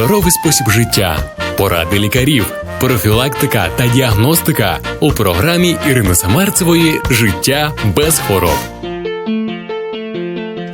здоровий спосіб життя, поради лікарів, профілактика та діагностика у програмі Ірини Самарцевої Життя без хвороб.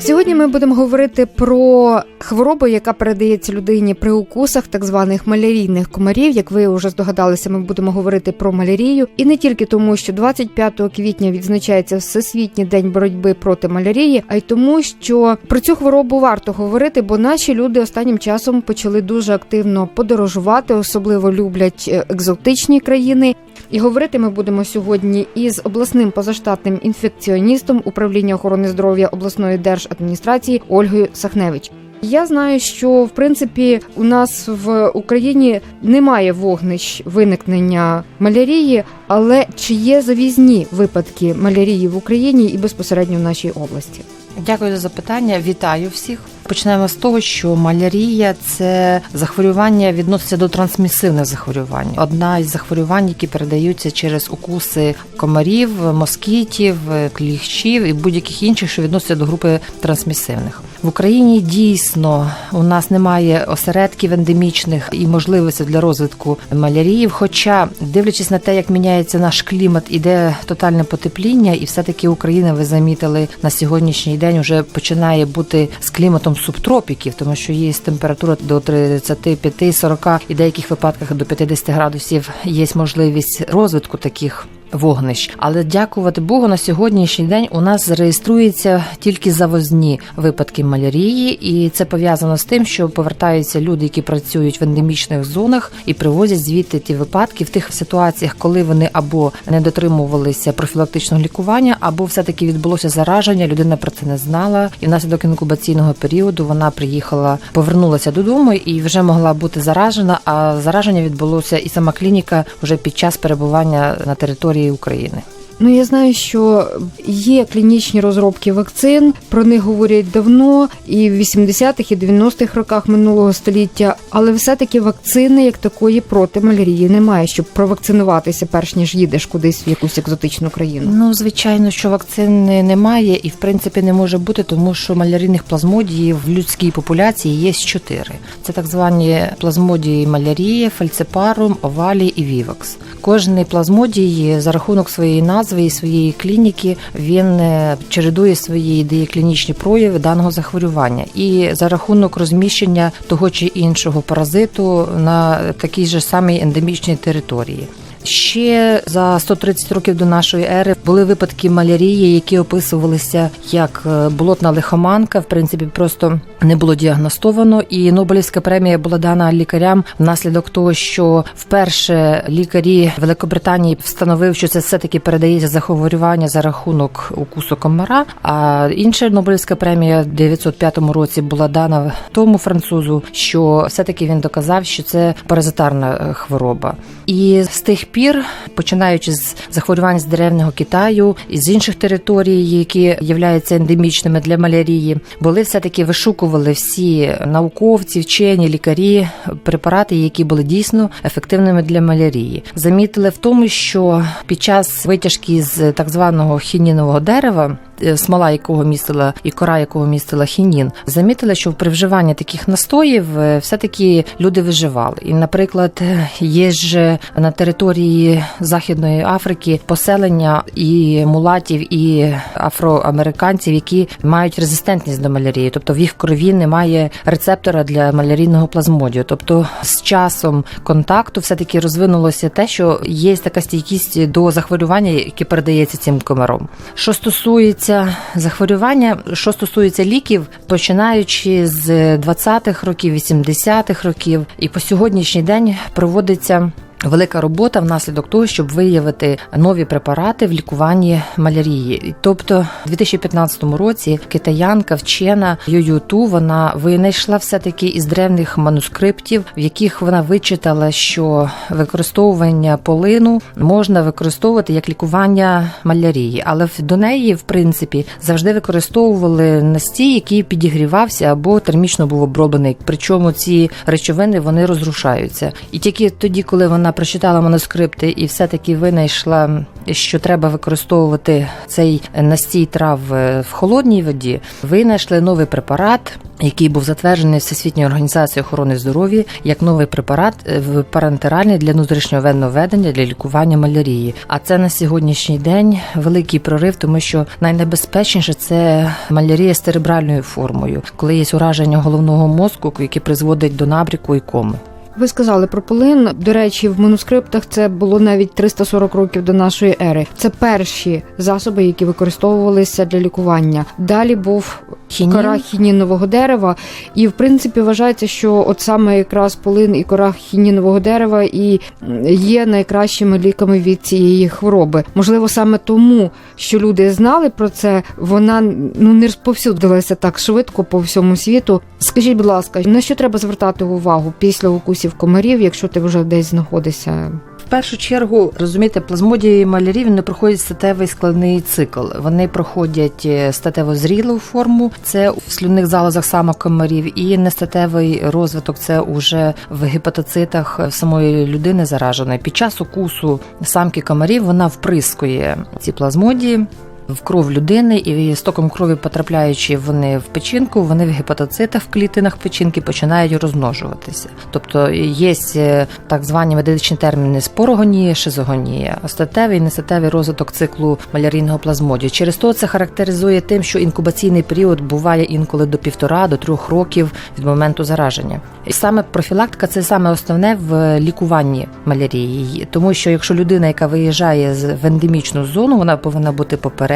Сьогодні ми будемо говорити про хворобу, яка передається людині при укусах так званих малярійних комарів. Як ви вже здогадалися, ми будемо говорити про малярію, і не тільки тому, що 25 квітня відзначається Всесвітній день боротьби проти малярії, а й тому, що про цю хворобу варто говорити, бо наші люди останнім часом почали дуже активно подорожувати, особливо люблять е, екзотичні країни. І говорити ми будемо сьогодні із обласним позаштатним інфекціоністом управління охорони здоров'я обласної держадміністрації Ольгою Сахневич. Я знаю, що в принципі у нас в Україні немає вогнищ виникнення малярії, але чи є завізні випадки малярії в Україні і безпосередньо в нашій області? Дякую за запитання. Вітаю всіх. Почнемо з того, що малярія це захворювання відноситься до трансмісивних захворювань. Одна із захворювань, які передаються через укуси комарів, москітів, кліщів і будь-яких інших, що відносяться до групи трансмісивних. В Україні дійсно у нас немає осередків ендемічних і можливостей для розвитку малярії. Хоча, дивлячись на те, як міняється наш клімат, іде тотальне потепління, і все таки Україна, ви замітили на сьогоднішній день, вже починає бути з кліматом субтропіків, тому що є температура до 35-40 і в деяких випадках до 50 градусів є можливість розвитку таких. Вогнищ, але дякувати Богу, на сьогоднішній день у нас зареєструється тільки завозні випадки малярії, і це пов'язано з тим, що повертаються люди, які працюють в ендемічних зонах, і привозять звідти ті випадки в тих ситуаціях, коли вони або не дотримувалися профілактичного лікування, або все таки відбулося зараження. Людина про це не знала, і внаслідок інкубаційного періоду вона приїхала, повернулася додому і вже могла бути заражена. А зараження відбулося, і сама клініка вже під час перебування на території. України. Ну я знаю, що є клінічні розробки вакцин. Про них говорять давно, і в 80-х, і 90-х роках минулого століття. Але все-таки вакцини як такої проти малярії немає, щоб провакцинуватися, перш ніж їдеш кудись в якусь екзотичну країну. Ну звичайно, що вакцини немає, і в принципі не може бути, тому що малярійних плазмодіїв в людській популяції є чотири. Це так звані плазмодії малярії, фальцепарум, овалі і вівакс. Кожний плазмодій за рахунок своєї назви і своєї клініки він е, чередує свої ідеї клінічні прояви даного захворювання, і за рахунок розміщення того чи іншого паразиту на такій же самій ендемічній території. Ще за 130 років до нашої ери були випадки малярії, які описувалися як е, болотна лихоманка. В принципі, просто не було діагностовано. І Нобелівська премія була дана лікарям внаслідок того, що вперше лікарі Великобританії встановив, що це все таки передається захворювання за рахунок укусу комара. А інша Нобелівська премія в 905 році була дана тому французу, що все таки він доказав, що це паразитарна е, хвороба, і з тих пір, починаючи з захворювань з деревного Китаю і з інших територій, які являються ендемічними для малярії, були все таки вишукували всі науковці, вчені, лікарі, препарати, які були дійсно ефективними для малярії. Замітили в тому, що під час витяжки з так званого хінінового дерева. Е, смола якого містила і кора якого містила хінін, замітили, що при вживанні таких настоїв е, все таки люди виживали. І, наприклад, є ж на території Західної Африки поселення і мулатів, і афроамериканців, які мають резистентність до малярії, тобто в їх крові немає рецептора для малярійного плазмодію. Тобто, з часом контакту все таки розвинулося те, що є така стійкість до захворювання, яке передається цим комаром. Що стосується стосується захворювання, що стосується ліків, починаючи з 20-х років, 80-х років, і по сьогоднішній день проводиться велика робота внаслідок того, щоб виявити нові препарати в лікуванні малярії. Тобто, у 2015 році китаянка вчена Ююту вона винайшла все таки із древних манускриптів, в яких вона вичитала, що використовування полину можна використовувати як лікування малярії, але до неї, в принципі, завжди використовували настій, який підігрівався або термічно був оброблений. Причому ці речовини вони розрушаються, і тільки тоді, коли вона прочитала манускрипти і все-таки винайшла, що треба використовувати цей настій трав е, в холодній воді. Винайшли новий препарат, який був затверджений Всесвітньою організацією охорони здоров'я як новий препарат е, парентеральний для внутрішнього венного ведення для лікування малярії. А це на сьогоднішній день великий прорив, тому що найнебезпечніше це малярія з церебральною формою, коли є ураження головного мозку, яке призводить до набріку і коми. Ви сказали про полин. До речі, в манускриптах це було навіть 340 років до нашої ери. Це перші засоби, які використовувалися для лікування. Далі був Хінін. кора хінінового дерева, і в принципі вважається, що от саме якраз полин і кора хінінового дерева і є найкращими ліками від цієї хвороби. Можливо, саме тому, що люди знали про це, вона ну не розповсюдилася так швидко по всьому світу. Скажіть, будь ласка, на що треба звертати увагу після укусів комарів, якщо ти вже десь знаходишся? В першу чергу розумієте, плазмодії і малярі вони проходять статевий складний цикл. Вони проходять е, статево зрілу форму, це в слюнних залозах самок комарів, і нестатевий розвиток це уже в гепатоцитах самої людини зараженої. Під час укусу самки комарів вона вприскує ці плазмодії. В кров людини і стоком крові потрапляючи вони в печінку, вони в гепатоцитах в клітинах печінки починають розмножуватися. Тобто є е, так звані медичні терміни спорогонія, шизогонія, остатевий і нестатевий розвиток циклу малярійного плазмодію. Через то це характеризує тим, що інкубаційний період буває інколи до півтора до трьох років від моменту зараження. І саме профілактика це саме основне в лікуванні малярії, тому що якщо людина, яка виїжджає з ендемічну зону, вона повинна бути попереджена,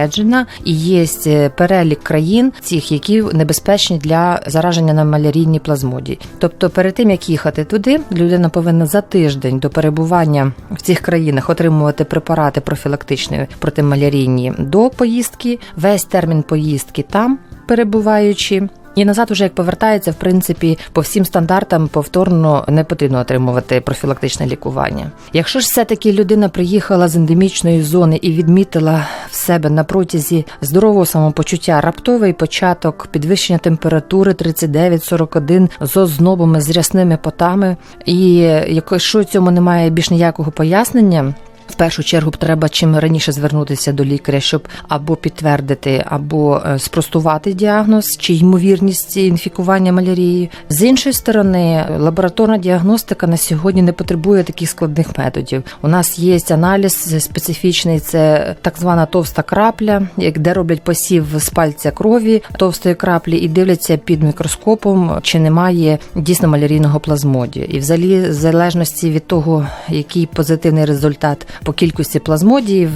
і є е, перелік країн, цих, які небезпечні для зараження на малярійні плазмоді. Тобто, перед тим як їхати туди, людина повинна за тиждень до перебування в цих країнах отримувати препарати профілактичної протималярійні до поїздки, весь термін поїздки там перебуваючи. І назад, уже як повертається, в принципі, по всім стандартам повторно не потрібно отримувати профілактичне лікування. Якщо ж все-таки людина приїхала з ендемічної зони і відмітила в себе на протязі здорового самопочуття раптовий початок підвищення температури 39-41 з ознобами, з рясними потами, і якщо цьому немає більш ніякого пояснення. Першу чергу треба чим раніше звернутися до лікаря, щоб або підтвердити, або е, спростувати діагноз чи ймовірність інфікування малярією. З іншої сторони, лабораторна діагностика на сьогодні не потребує таких складних методів. У нас є аналіз специфічний, це так звана товста крапля, де роблять посів з пальця крові товстої краплі і дивляться під мікроскопом, чи немає дійсно малярійного плазмодію. І взагалі, в залежності від того, який позитивний результат по кількості плазмодіїв,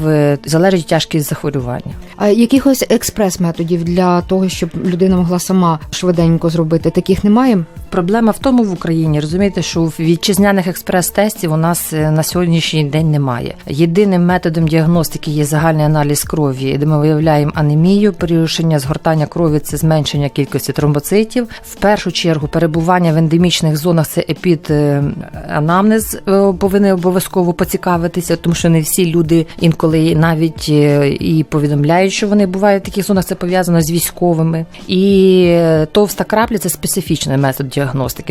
залежить тяжкість захворювання. А якихось експрес-методів для того, щоб людина могла сама швиденько зробити, таких немає? Проблема в тому в Україні, розумієте, що вітчизняних експрес-тестів у нас е, на сьогоднішній день немає. Єдиним методом діагностики є загальний аналіз крові, де ми виявляємо анемію, порушення згортання крові це зменшення кількості тромбоцитів. В першу чергу перебування в ендемічних зонах це епід е, анамнез е, повинен обов'язково поцікавитися, тому що не всі люди інколи навіть і повідомляють, що вони бувають в таких зонах. Це пов'язано з військовими. І товста крапля це специфічний метод діагностики.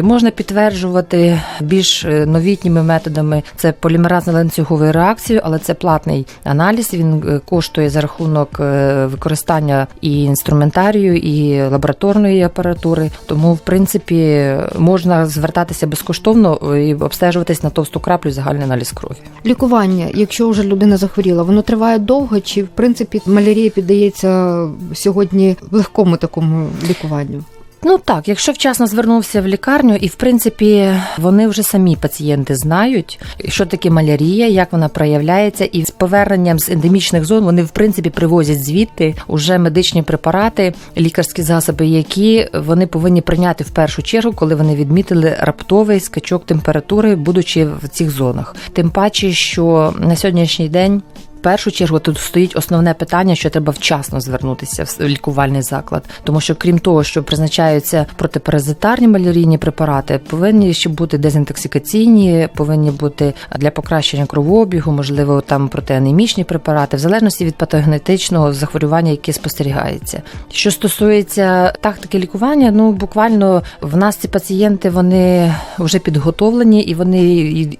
Можна підтверджувати більш е, новітніми методами. Це полімеразно ланцюговою реакцією, але це платний аналіз. Він е, коштує за рахунок е, використання і інструментарію, і лабораторної апаратури. Тому, в принципі, можна звертатися безкоштовно і обстежуватись на товсту краплю загальний аналіз крові. Лікування, якщо вже людина захворіла, воно триває довго, чи в принципі малярія піддається сьогодні легкому такому лікуванню? Ну так, якщо вчасно звернувся в лікарню, і в принципі вони вже самі пацієнти знають, що таке малярія, як вона проявляється, і з поверненням з ендемічних зон вони в принципі привозять звідти уже медичні препарати, лікарські засоби, які вони повинні прийняти в першу чергу, коли вони відмітили раптовий скачок температури, будучи в цих зонах. Тим паче, що на сьогоднішній день. Першу чергу тут стоїть основне питання, що треба вчасно звернутися в лікувальний заклад, тому що крім того, що призначаються протипаразитарні малярійні препарати, повинні ще бути дезінтоксикаційні, повинні бути для покращення кровообігу, можливо, там протианемічні препарати, в залежності від патогенетичного захворювання, яке спостерігається. Що стосується тактики лікування, ну буквально в нас ці пацієнти вони вже підготовлені і вони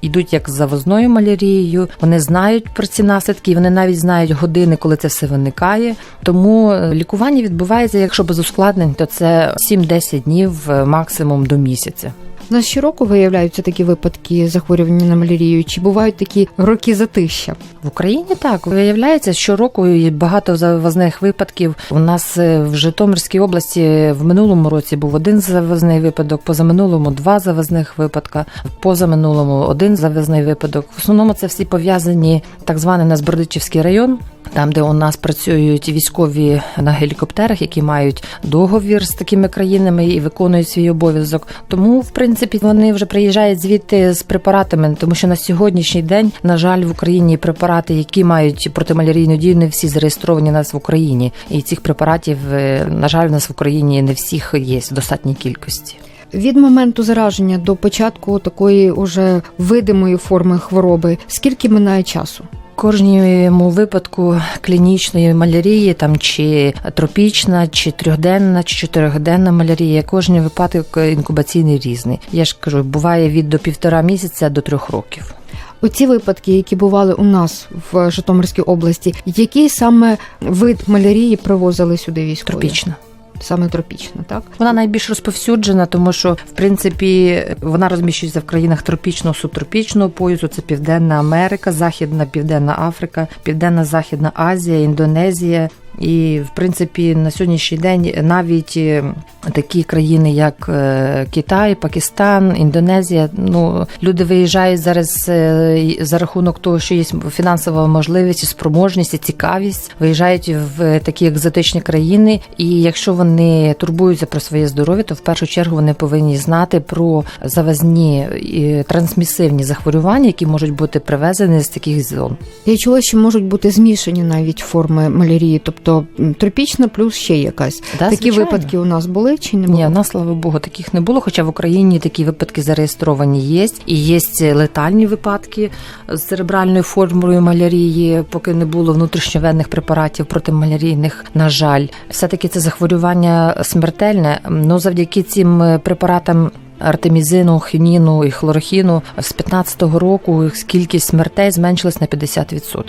йдуть як з завозною малярією. Вони знають про ці наслідки, і вони навіть знають години, коли це все виникає. Тому е, лікування відбувається, якщо без ускладнень, то це 7-10 днів е, максимум до місяця. У нас щороку виявляються такі випадки захворювання на малярію, чи бувають такі роки затища? В Україні так виявляється, щороку багато завозних випадків. У нас е, в Житомирській області в минулому році був один завозний випадок, позаминулому два завозних випадка, позаминулому один завозний випадок. В основному це всі пов'язані так званий Назбордичівський район. Там, де у нас працюють військові на гелікоптерах, які мають договір з такими країнами і виконують свій обов'язок. Тому, в принципі, вони вже приїжджають звідти з препаратами, тому що на сьогоднішній день, на жаль, в Україні препарати, які мають протималярійну дію, не всі зареєстровані у нас в Україні. І цих препаратів, е, на жаль, у нас в Україні не всіх є в достатній кількості. Від моменту зараження до початку такої уже видимої форми хвороби, скільки минає часу? Кожному випадку клінічної малярії, там чи тропічна, чи трьохденна, чи чотирьохденна малярія, кожен випадок інкубаційний різний. Я ж кажу, буває від до півтора місяця до трьох років. Оці випадки, які бували у нас в Житомирській області, який саме вид малярії привозили сюди військові? Тропічна. Саме тропічна, так? Вона найбільш розповсюджена, тому що в принципі вона розміщується в країнах тропічного субтропічного поясу. Це Південна Америка, Західна Південна Африка, Південна Західна Азія, Індонезія. І в принципі на сьогоднішній день навіть е, такі країни, як е, Китай, Пакистан, Індонезія, ну люди виїжджають зараз е, за рахунок того, що є фінансова можливість, спроможність цікавість, виїжджають в такі екзотичні країни. І якщо вони турбуються про своє здоров'я, то в першу чергу вони повинні знати про завезні і трансмісивні захворювання, які можуть бути привезені з таких зон. Я чула, що можуть бути змішані навіть форми малярії, тобто м, тропічна плюс ще якась. Да, Такі звичайно. випадки у нас були чи не було? Ні, у нас, слава Богу, таких не було. Хоча в Україні такі випадки зареєстровані є. І є летальні випадки з церебральною формою малярії, поки не було внутрішньовенних препаратів протималярійних. На жаль, все-таки це захворювання смертельне. Ну завдяки цим е, препаратам. Артемізину, хініну і хлорохіну з 15-го року кількість смертей зменшилась на 50%.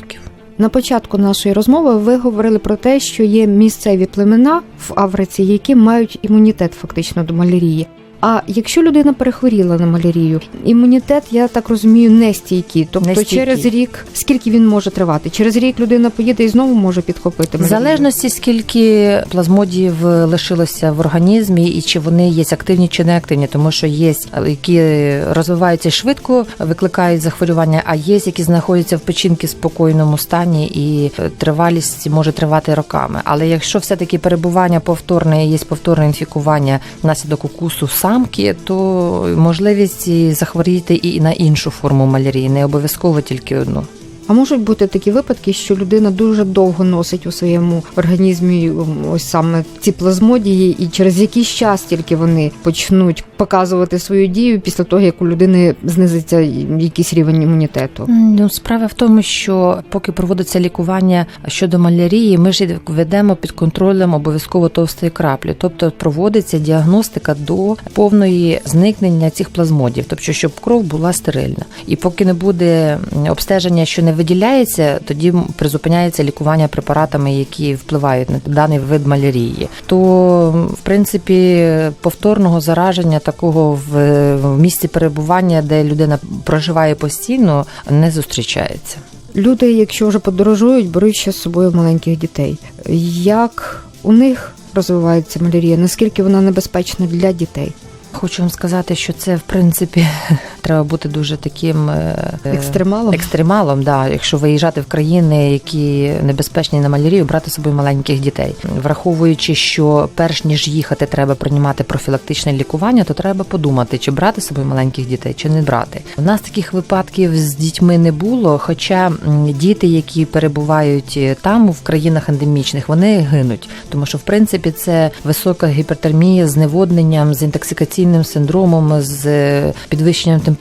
На початку нашої розмови ви говорили про те, що є місцеві племена в Африці, які мають імунітет фактично до малярії. А якщо людина перехворіла на малярію, імунітет, я так розумію, не стійкий. Тобто Нестійкий. через рік скільки він може тривати? Через рік людина поїде і знову може підхопити В залежності скільки плазмодіїв лишилося в організмі, і чи вони є активні чи не активні, тому що є які розвиваються швидко, викликають захворювання, а є які знаходяться в печінки в спокійному стані, і тривалість може тривати роками. Але якщо все таки перебування повторне, є повторне інфікування внаслідок укусу самки, то можливість захворіти і на іншу форму малярії, не обов'язково тільки одну. А можуть бути такі випадки, що людина дуже довго носить у своєму організмі ось саме ці плазмодії, і через якийсь час тільки вони почнуть показувати свою дію після того, як у людини знизиться якийсь рівень імунітету. Ну, справа в тому, що поки проводиться лікування щодо малярії, ми ж ведемо під контролем обов'язково товстої краплі, тобто проводиться діагностика до повної зникнення цих плазмодів, тобто щоб кров була стерильна. І поки не буде обстеження, що не виділяється, тоді призупиняється лікування препаратами, які впливають на даний вид малярії. То в принципі повторного зараження такого в, місці перебування, де людина проживає постійно, не зустрічається. Люди, якщо вже подорожують, беруть ще з собою маленьких дітей. Як у них розвивається малярія? Наскільки вона небезпечна для дітей? Хочу вам сказати, що це в принципі треба бути дуже таким е, е, Екстремалом? екстремалом. Да, якщо виїжджати в країни, які небезпечні на малярію, брати з собою маленьких дітей, враховуючи, що перш ніж їхати, треба приймати профілактичне лікування, то треба подумати, чи брати з собою маленьких дітей, чи не брати. У нас таких випадків з дітьми не було. Хоча діти, які перебувають е, там в країнах ендемічних, вони гинуть, тому що в принципі це висока гіпертермія з зневодненням, з інтоксикаційним синдромом, з підвищенням температури,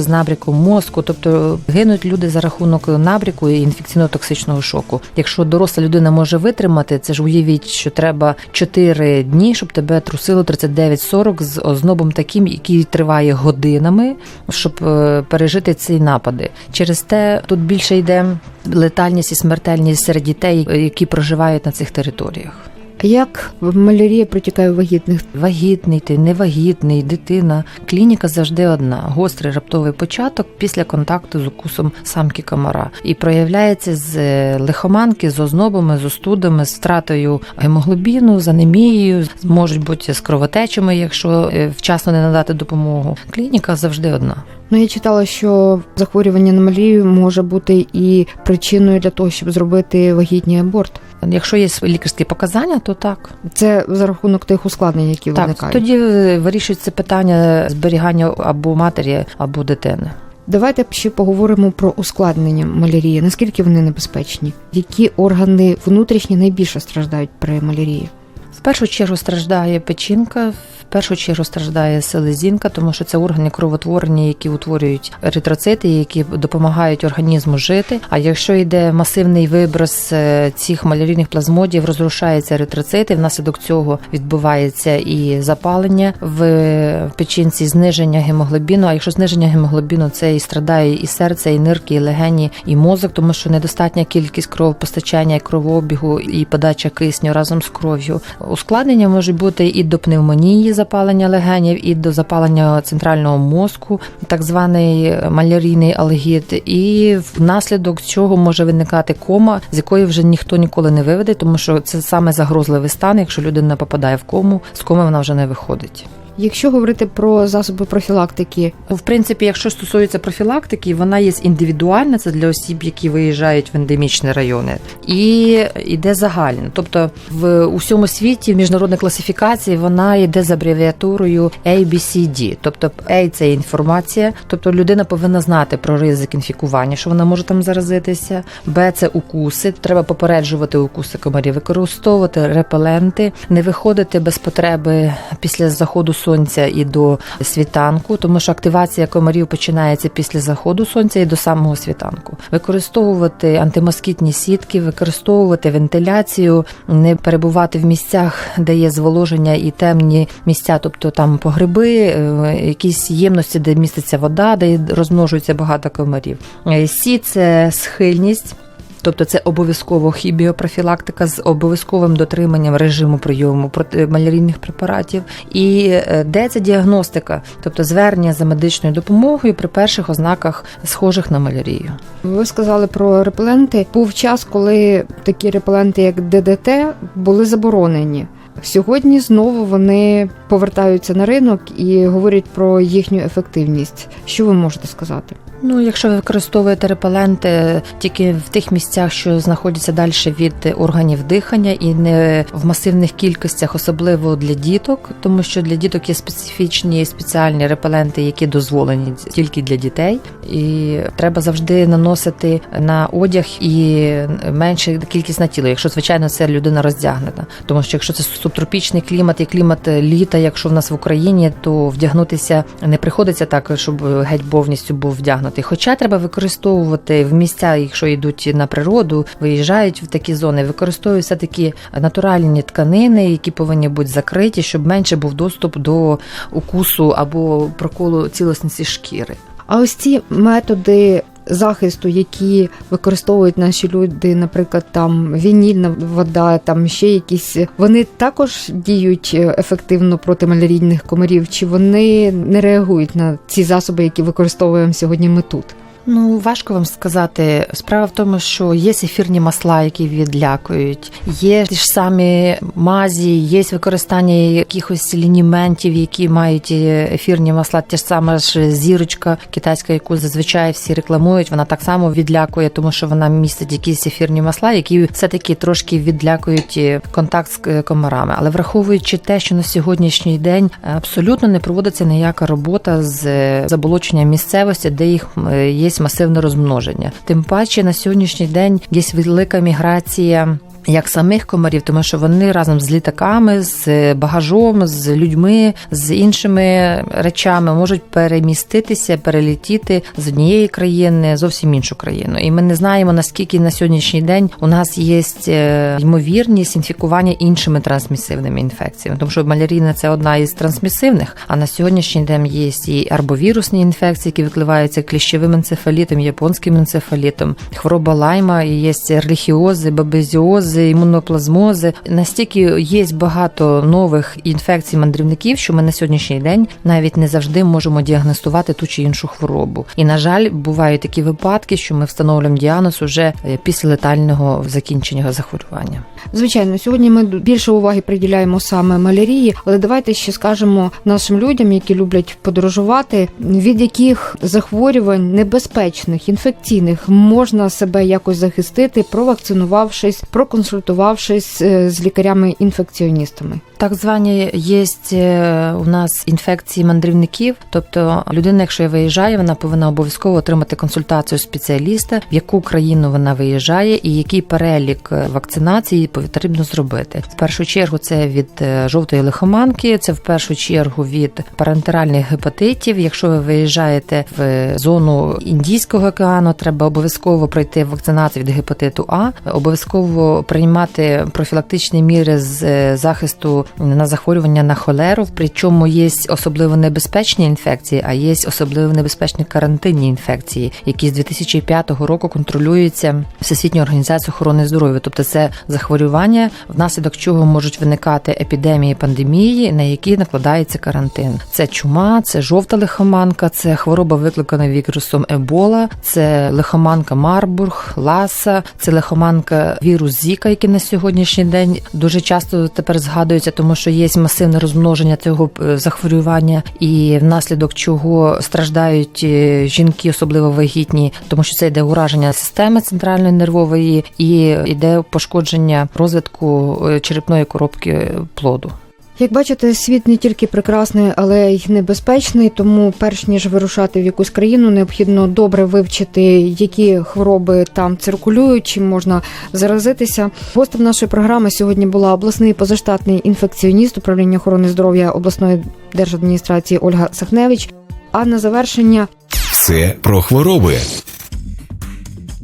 з набряком мозку. Тобто гинуть люди за рахунок набряку і інфекційно-токсичного шоку. Якщо доросла людина може витримати, це ж уявіть, що треба 4 дні, щоб тебе трусило 39-40 з ознобом таким, який триває годинами, щоб е, пережити ці напади. Через те тут більше йде летальність і смертельність серед дітей, які проживають на цих територіях. Як малярія протікає у вагітних? Вагітний ти, невагітний, дитина. Клініка завжди одна: гострий раптовий початок після контакту з укусом самки комара. І проявляється з е, лихоманки, з ознобами, з остудами, з втратою гемоглобіну, з анемією, можуть бути з кровотечами, якщо е, вчасно не надати допомогу. Клініка завжди одна. Ну я читала, що захворювання на малярію може бути і причиною для того, щоб зробити вагітний аборт. Якщо є лікарські показання, то так. Це за рахунок тих ускладнень, які Так, виникають. тоді е, вирішується питання зберігання або матері, або дитини. Давайте ще поговоримо про ускладнення малярії. Наскільки вони небезпечні? Які органи внутрішні найбільше страждають при малярії? В першу чергу страждає печінка, першу чергу страждає селезінка, тому що це органи кровотворення, які утворюють еритроцити, які допомагають організму жити. А якщо йде масивний виброс е, цих малярійних плазмодів, розрушаються еритроцити, внаслідок цього відбувається і запалення в печінці, зниження гемоглобіну. А якщо зниження гемоглобіну, це і страдає і серце, і нирки, і легені, і мозок, тому що недостатня кількість кровопостачання, і кровообігу, і подача кисню разом з кров'ю. Ускладнення можуть бути і до пневмонії, запалення легенів, і до запалення центрального мозку, так званий малярійний алгіт, і внаслідок цього може виникати кома, з якої вже ніхто ніколи не виведе, тому що це саме загрозливий стан. Якщо людина попадає в кому, з коми вона вже не виходить. Якщо говорити про засоби профілактики, В принципі, якщо стосується профілактики, вона є індивідуальна, це для осіб, які виїжджають в ендемічні райони, і йде загальна. Тобто в усьому світі міжнародна класифікація вона йде з абревіатурою ABCD. Тобто A – це інформація, тобто людина повинна знати про ризик інфікування, що вона може там заразитися. Б це укуси. Треба попереджувати укуси комарів, використовувати репеленти, не виходити без потреби після заходу сонця і до світанку, тому що активація комарів починається після заходу сонця і до самого світанку. Використовувати антимоскітні сітки, використовувати вентиляцію, не перебувати в місцях, де є зволоження і темні місця, тобто там погреби, е, якісь ємності, де міститься вода, де розмножується багато комарів. Е, Сі це схильність. Тобто це обов'язково хібіопрофілактика з обов'язковим дотриманням режиму прийому протималярійних препаратів. І е, де це діагностика, тобто звернення за медичною допомогою при перших ознаках схожих на малярію. ви сказали про репеленти. Був час, коли такі репеленти, як ДДТ, були заборонені. Сьогодні знову вони повертаються на ринок і говорять про їхню ефективність. Що ви можете сказати? Ну, якщо ви використовуєте репеленти тільки в тих місцях, що знаходяться далі від органів дихання, і не в масивних кількостях, особливо для діток, тому що для діток є специфічні спеціальні репеленти, які дозволені тільки для дітей, і треба завжди наносити на одяг і менша кількість на тіло, якщо звичайно це людина роздягнена. Тому що якщо це субтропічний клімат і клімат літа, якщо в нас в Україні, то вдягнутися не приходиться так, щоб геть повністю був вдягнутий. Хоча треба використовувати в місця, якщо йдуть на природу, виїжджають в такі зони, використовують все такі натуральні тканини, які повинні бути закриті, щоб менше був доступ до укусу або проколу цілісності шкіри. А ось ці методи захисту, які використовують наші люди, наприклад, там вінільна вода, там ще якісь, вони також діють е, ефективно проти малярійних комарів, чи вони не реагують на ці засоби, які використовуємо сьогодні ми тут? Ну важко вам сказати. Справа в тому, що є ефірні масла, які відлякують, є ті ж самі мазі, є використання якихось лініментів, які мають е, ефірні масла. Те ж саме ж зірочка китайська, яку зазвичай всі рекламують. Вона так само відлякує, тому що вона містить якісь ефірні масла, які все таки трошки відлякують е, контакт з е, комарами. Але враховуючи те, що на сьогоднішній день абсолютно не проводиться ніяка робота з заболочення місцевості, де їх е, масивне розмноження. Тим паче на сьогоднішній день є велика міграція. Як самих комарів, тому що вони разом з літаками, з багажом, з людьми, з іншими речами можуть переміститися, перелетіти з однієї країни зовсім іншу країну. І ми не знаємо наскільки на сьогоднішній день у нас є е, ймовірність інфікування іншими трансмісивними інфекціями, тому що малярійна це одна із трансмісивних. А на сьогоднішній день є і арбовірусні інфекції, які викливаються кліщовим енцефалітом, японським енцефалітом, хвороба лайма, і є ерліхіози, бабезіози, імуноплазмози. Настільки є багато нових інфекцій мандрівників, що ми на сьогоднішній день навіть не завжди можемо діагностувати ту чи іншу хворобу. І на жаль, бувають такі випадки, що ми встановлюємо діагноз уже е, після летального закінчення захворювання. Звичайно, сьогодні ми більше уваги приділяємо саме малярії, але давайте ще скажемо нашим людям, які люблять подорожувати, від яких захворювань небезпечних, інфекційних можна себе якось захистити, провакцинувавшись, проконсультувавшись е, з лікарями-інфекціоністами. Так звані є е, у нас інфекції мандрівників. Тобто людина, якщо виїжджає, вона повинна обов'язково отримати консультацію спеціаліста, в яку країну вона виїжджає, і який перелік е, вакцинації потрібно зробити. В першу чергу це від е, жовтої лихоманки, це в першу чергу від парентеральних гепатитів. Якщо ви виїжджаєте в зону Індійського океану, треба обов'язково пройти вакцинацію від гепатиту А, обов'язково приймати профілактичні міри з захисту на захворювання на холеру. Причому є особливо небезпечні інфекції, а є особливо небезпечні карантинні інфекції, які з 2005 року контролюються Всесвітньою організацією охорони здоров'я. Тобто це захворювання, внаслідок чого можуть виникати епідемії, пандемії, на які накладається карантин. Це чума, це жовта лихоманка, це хвороба викликана вірусом Ебола, це лихоманка Марбург, Ласа, це лихоманка вірус Зіка, який на сьогоднішній день дуже часто тепер згадується, тому що є масивне розмноження цього е, захворювання, і внаслідок чого страждають е, жінки, особливо вагітні, тому що це йде ураження системи центральної нервової і йде пошкодження розвитку е, черепної коробки плоду. Як бачите, світ не тільки прекрасний, але й небезпечний. Тому, перш ніж вирушати в якусь країну, необхідно добре вивчити, які хвороби там циркулюють, чим можна заразитися. Гостем нашої програми сьогодні була обласний позаштатний інфекціоніст управління охорони здоров'я обласної держадміністрації Ольга Сахневич. А на завершення Все про хвороби.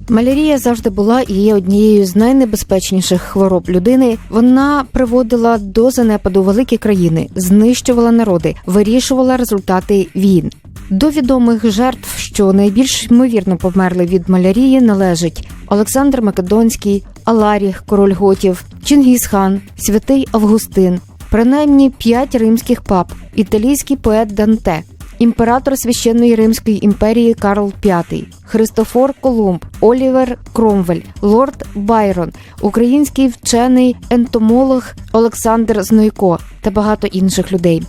Малярія завжди була і є однією з найнебезпечніших хвороб людини. Вона приводила до занепаду великі країни, знищувала народи, вирішувала результати війн. До відомих жертв, що найбільш ймовірно померли від малярії, належать Олександр Македонський, Аларіх, король готів, Чингісхан, святий Августин, принаймні п'ять римських пап, італійський поет Данте, імператор священної Римської імперії Карл V, Христофор Колумб, Олівер Кромвель, лорд Байрон, український вчений ентомолог Олександр Знойко та багато інших людей.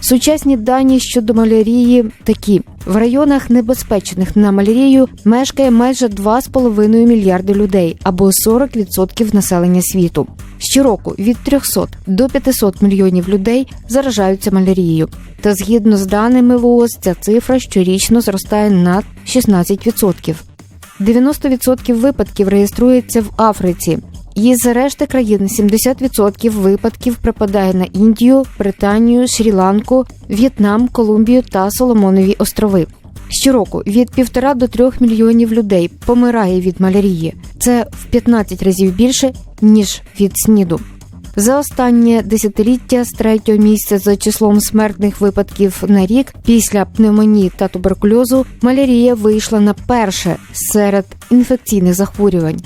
Сучасні дані щодо малярії такі: в районах небезпечних на малярію мешкає майже 2,5 мільярди людей або 40% населення світу. Щороку від 300 до 500 мільйонів людей заражаються малярією. Та згідно з даними ВООЗ, ця цифра щорічно зростає на 16%. 90% випадків реєструється в Африці. Із решти країн 70% випадків припадає на Індію, Британію, Шрі-Ланку, В'єтнам, Колумбію та Соломонові острови. Щороку від півтора до трьох мільйонів людей помирає від малярії. Це в 15 разів більше ніж від СНІДу. За останнє десятиліття з третього місця за числом смертних випадків на рік після пневмонії та туберкульозу малярія вийшла на перше серед інфекційних захворювань.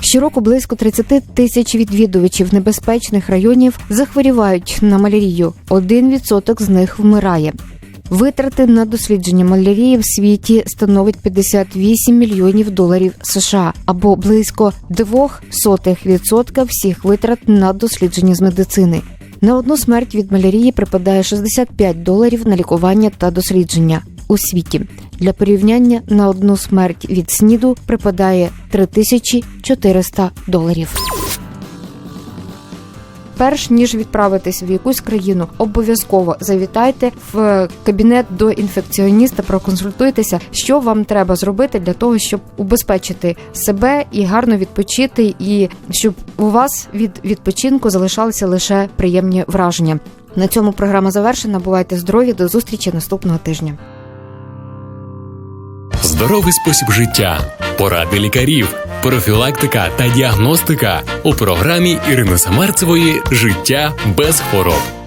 Щороку близько 30 тисяч відвідувачів небезпечних районів захворівають на малярію. Один відсоток з них вмирає. Витрати на дослідження малярії в світі становить 58 мільйонів доларів США або близько 0,02% всіх витрат на дослідження з медицини. На одну смерть від малярії припадає 65 доларів на лікування та дослідження у світі. Для порівняння на одну смерть від СНІДу припадає 3400 доларів. Перш ніж відправитись в якусь країну, обов'язково завітайте в кабінет до інфекціоніста, проконсультуйтеся, що вам треба зробити для того, щоб убезпечити себе і гарно відпочити, і щоб у вас від відпочинку залишалися лише приємні враження. На цьому програма завершена. Бувайте здорові, до зустрічі наступного тижня. Здоровий спосіб життя, поради лікарів, профілактика та діагностика у програмі Ірини Самарцевої Життя без хвороб.